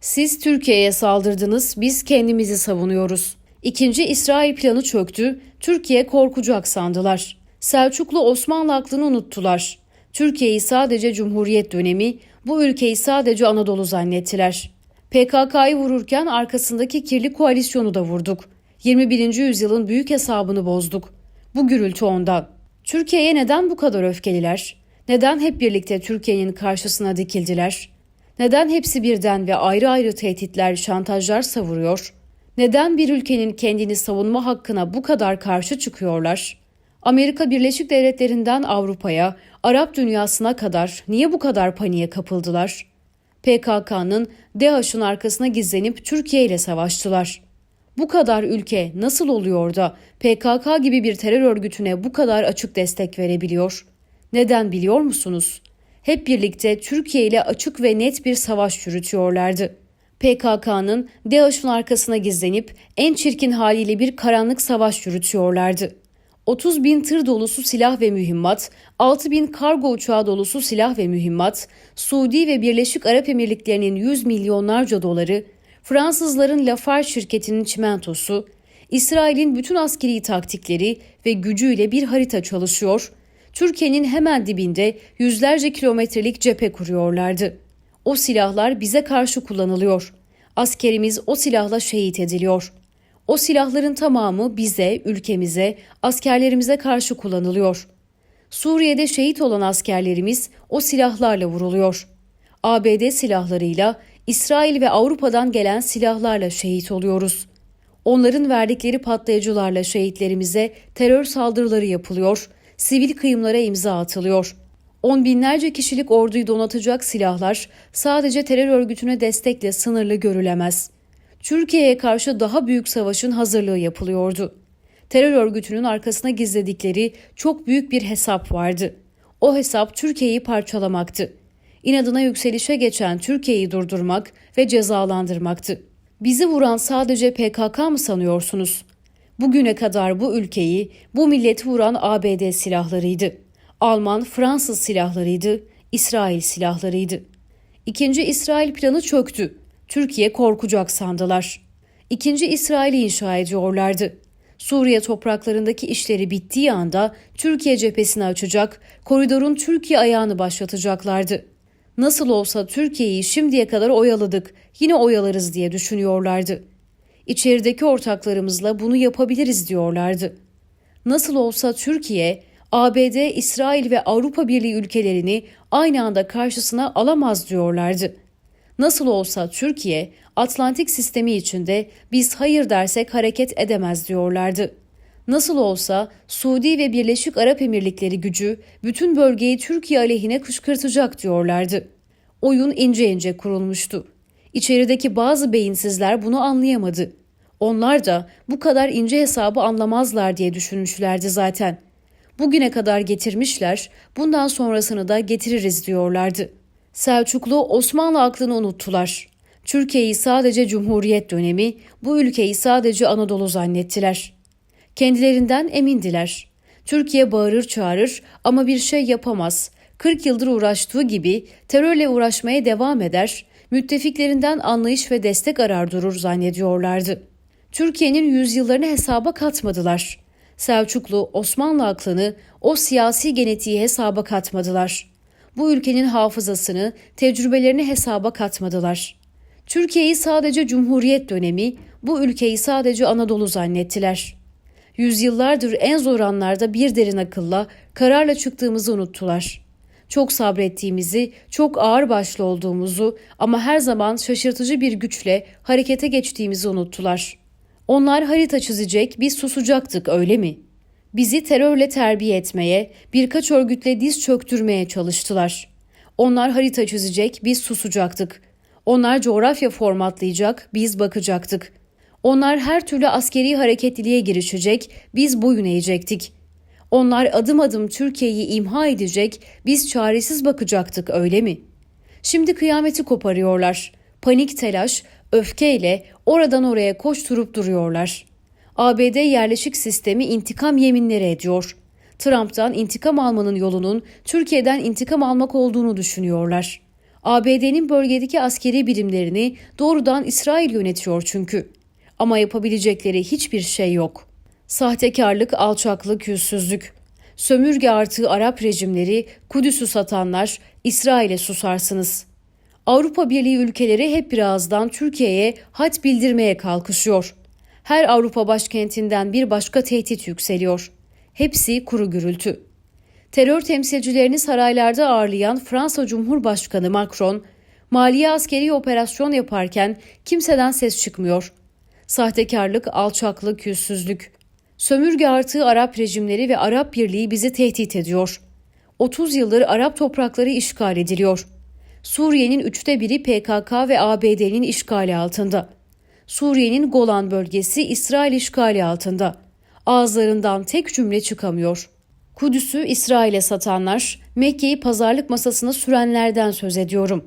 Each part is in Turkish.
Siz Türkiye'ye saldırdınız, biz kendimizi savunuyoruz. İkinci İsrail planı çöktü, Türkiye korkacak sandılar. Selçuklu Osmanlı aklını unuttular. Türkiye'yi sadece Cumhuriyet dönemi, bu ülkeyi sadece Anadolu zannettiler. PKK'yı vururken arkasındaki kirli koalisyonu da vurduk. 21. yüzyılın büyük hesabını bozduk. Bu gürültü ondan. Türkiye'ye neden bu kadar öfkeliler? Neden hep birlikte Türkiye'nin karşısına dikildiler? Neden hepsi birden ve ayrı ayrı tehditler, şantajlar savuruyor? Neden bir ülkenin kendini savunma hakkına bu kadar karşı çıkıyorlar? Amerika Birleşik Devletleri'nden Avrupa'ya, Arap dünyasına kadar niye bu kadar paniğe kapıldılar? PKK'nın DAEŞ'ın arkasına gizlenip Türkiye ile savaştılar. Bu kadar ülke nasıl oluyor da PKK gibi bir terör örgütüne bu kadar açık destek verebiliyor? Neden biliyor musunuz? Hep birlikte Türkiye ile açık ve net bir savaş yürütüyorlardı. PKK'nın DAEŞ'ın arkasına gizlenip en çirkin haliyle bir karanlık savaş yürütüyorlardı. 30 bin tır dolusu silah ve mühimmat, 6 bin kargo uçağı dolusu silah ve mühimmat, Suudi ve Birleşik Arap Emirlikleri'nin 100 milyonlarca doları, Fransızların Lafarge şirketinin çimentosu, İsrail'in bütün askeri taktikleri ve gücüyle bir harita çalışıyor, Türkiye'nin hemen dibinde yüzlerce kilometrelik cephe kuruyorlardı. O silahlar bize karşı kullanılıyor. Askerimiz o silahla şehit ediliyor. O silahların tamamı bize, ülkemize, askerlerimize karşı kullanılıyor. Suriye'de şehit olan askerlerimiz o silahlarla vuruluyor. ABD silahlarıyla, İsrail ve Avrupa'dan gelen silahlarla şehit oluyoruz. Onların verdikleri patlayıcılarla şehitlerimize terör saldırıları yapılıyor, sivil kıyımlara imza atılıyor. On binlerce kişilik orduyu donatacak silahlar sadece terör örgütüne destekle sınırlı görülemez. Türkiye'ye karşı daha büyük savaşın hazırlığı yapılıyordu. Terör örgütünün arkasına gizledikleri çok büyük bir hesap vardı. O hesap Türkiye'yi parçalamaktı. İnadına yükselişe geçen Türkiye'yi durdurmak ve cezalandırmaktı. Bizi vuran sadece PKK mı sanıyorsunuz? Bugüne kadar bu ülkeyi, bu milleti vuran ABD silahlarıydı. Alman, Fransız silahlarıydı, İsrail silahlarıydı. İkinci İsrail planı çöktü. Türkiye korkacak sandılar. İkinci İsrail'i inşa ediyorlardı. Suriye topraklarındaki işleri bittiği anda Türkiye cephesini açacak, koridorun Türkiye ayağını başlatacaklardı. Nasıl olsa Türkiye'yi şimdiye kadar oyaladık, yine oyalarız diye düşünüyorlardı. İçerideki ortaklarımızla bunu yapabiliriz diyorlardı. Nasıl olsa Türkiye, ABD, İsrail ve Avrupa Birliği ülkelerini aynı anda karşısına alamaz diyorlardı. Nasıl olsa Türkiye, Atlantik sistemi içinde biz hayır dersek hareket edemez diyorlardı. Nasıl olsa Suudi ve Birleşik Arap Emirlikleri gücü bütün bölgeyi Türkiye aleyhine kışkırtacak diyorlardı. Oyun ince ince kurulmuştu. İçerideki bazı beyinsizler bunu anlayamadı. Onlar da bu kadar ince hesabı anlamazlar diye düşünmüşlerdi zaten. Bugüne kadar getirmişler, bundan sonrasını da getiririz diyorlardı. Selçuklu Osmanlı aklını unuttular. Türkiye'yi sadece Cumhuriyet dönemi, bu ülkeyi sadece Anadolu zannettiler. Kendilerinden emindiler. Türkiye bağırır çağırır ama bir şey yapamaz. 40 yıldır uğraştığı gibi terörle uğraşmaya devam eder, müttefiklerinden anlayış ve destek arar durur zannediyorlardı. Türkiye'nin yüzyıllarını hesaba katmadılar. Selçuklu, Osmanlı aklını, o siyasi genetiği hesaba katmadılar. Bu ülkenin hafızasını, tecrübelerini hesaba katmadılar. Türkiye'yi sadece Cumhuriyet dönemi, bu ülkeyi sadece Anadolu zannettiler. Yüzyıllardır en zor anlarda bir derin akılla, kararla çıktığımızı unuttular. Çok sabrettiğimizi, çok ağır başlı olduğumuzu ama her zaman şaşırtıcı bir güçle harekete geçtiğimizi unuttular. Onlar harita çizecek, biz susacaktık öyle mi? Bizi terörle terbiye etmeye, birkaç örgütle diz çöktürmeye çalıştılar. Onlar harita çizecek, biz susacaktık. Onlar coğrafya formatlayacak, biz bakacaktık. Onlar her türlü askeri hareketliliğe girişecek, biz boyun eğecektik. Onlar adım adım Türkiye'yi imha edecek, biz çaresiz bakacaktık öyle mi? Şimdi kıyameti koparıyorlar. Panik telaş, öfkeyle oradan oraya koşturup duruyorlar. ABD yerleşik sistemi intikam yeminleri ediyor. Trump'tan intikam almanın yolunun Türkiye'den intikam almak olduğunu düşünüyorlar. ABD'nin bölgedeki askeri birimlerini doğrudan İsrail yönetiyor çünkü. Ama yapabilecekleri hiçbir şey yok. Sahtekarlık, alçaklık, yüzsüzlük. Sömürge artığı Arap rejimleri, Kudüs'ü satanlar, İsrail'e susarsınız. Avrupa Birliği ülkeleri hep birazdan Türkiye'ye had bildirmeye kalkışıyor. Her Avrupa başkentinden bir başka tehdit yükseliyor. Hepsi kuru gürültü. Terör temsilcilerini saraylarda ağırlayan Fransa Cumhurbaşkanı Macron, maliye askeri operasyon yaparken kimseden ses çıkmıyor. Sahtekarlık, alçaklık, yüzsüzlük. Sömürge artığı Arap rejimleri ve Arap Birliği bizi tehdit ediyor. 30 yıldır Arap toprakları işgal ediliyor. Suriye'nin üçte biri PKK ve ABD'nin işgali altında. Suriye'nin Golan bölgesi İsrail işgali altında. Ağızlarından tek cümle çıkamıyor. Kudüs'ü İsrail'e satanlar, Mekke'yi pazarlık masasına sürenlerden söz ediyorum.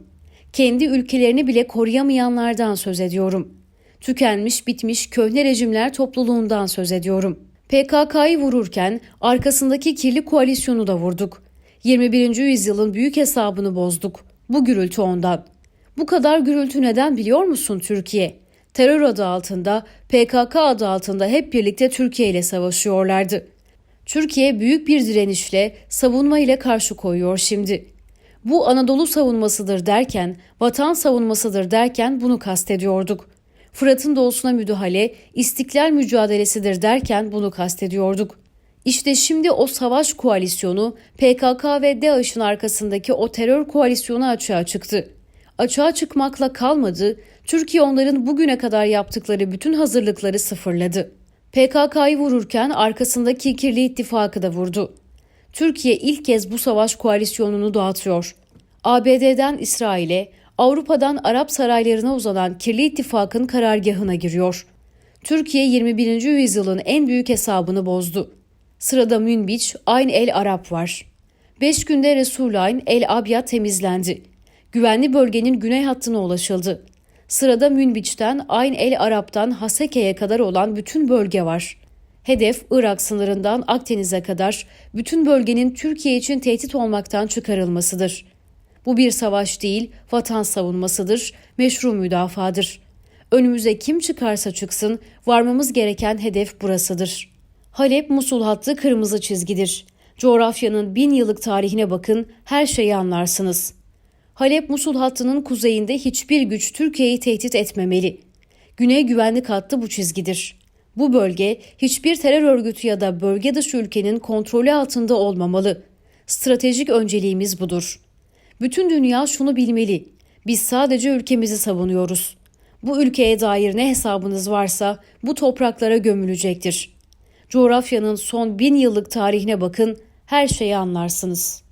Kendi ülkelerini bile koruyamayanlardan söz ediyorum. Tükenmiş bitmiş köhne rejimler topluluğundan söz ediyorum. PKK'yı vururken arkasındaki kirli koalisyonu da vurduk. 21. yüzyılın büyük hesabını bozduk. Bu gürültü ondan. Bu kadar gürültü neden biliyor musun Türkiye? Terör adı altında, PKK adı altında hep birlikte Türkiye ile savaşıyorlardı. Türkiye büyük bir direnişle, savunma ile karşı koyuyor şimdi. Bu Anadolu savunmasıdır derken, vatan savunmasıdır derken bunu kastediyorduk. Fırat'ın doğusuna müdahale, istiklal mücadelesidir derken bunu kastediyorduk. İşte şimdi o savaş koalisyonu PKK ve DAEŞ'in arkasındaki o terör koalisyonu açığa çıktı. Açığa çıkmakla kalmadı, Türkiye onların bugüne kadar yaptıkları bütün hazırlıkları sıfırladı. PKK'yı vururken arkasındaki kirli ittifakı da vurdu. Türkiye ilk kez bu savaş koalisyonunu dağıtıyor. ABD'den İsrail'e, Avrupa'dan Arap saraylarına uzanan kirli ittifakın karargahına giriyor. Türkiye 21. yüzyılın en büyük hesabını bozdu. Sırada Münbiç, Ayn el Arap var. Beş günde Resulayn el Abyad temizlendi. Güvenli bölgenin güney hattına ulaşıldı. Sırada Münbiç'ten Ayn el Arap'tan Haseke'ye kadar olan bütün bölge var. Hedef Irak sınırından Akdeniz'e kadar bütün bölgenin Türkiye için tehdit olmaktan çıkarılmasıdır. Bu bir savaş değil, vatan savunmasıdır, meşru müdafadır. Önümüze kim çıkarsa çıksın, varmamız gereken hedef burasıdır. Halep-Musul hattı kırmızı çizgidir. Coğrafyanın bin yıllık tarihine bakın, her şeyi anlarsınız. Halep-Musul hattının kuzeyinde hiçbir güç Türkiye'yi tehdit etmemeli. Güney güvenlik hattı bu çizgidir. Bu bölge hiçbir terör örgütü ya da bölge dışı ülkenin kontrolü altında olmamalı. Stratejik önceliğimiz budur. Bütün dünya şunu bilmeli. Biz sadece ülkemizi savunuyoruz. Bu ülkeye dair ne hesabınız varsa bu topraklara gömülecektir. Coğrafyanın son bin yıllık tarihine bakın, her şeyi anlarsınız.''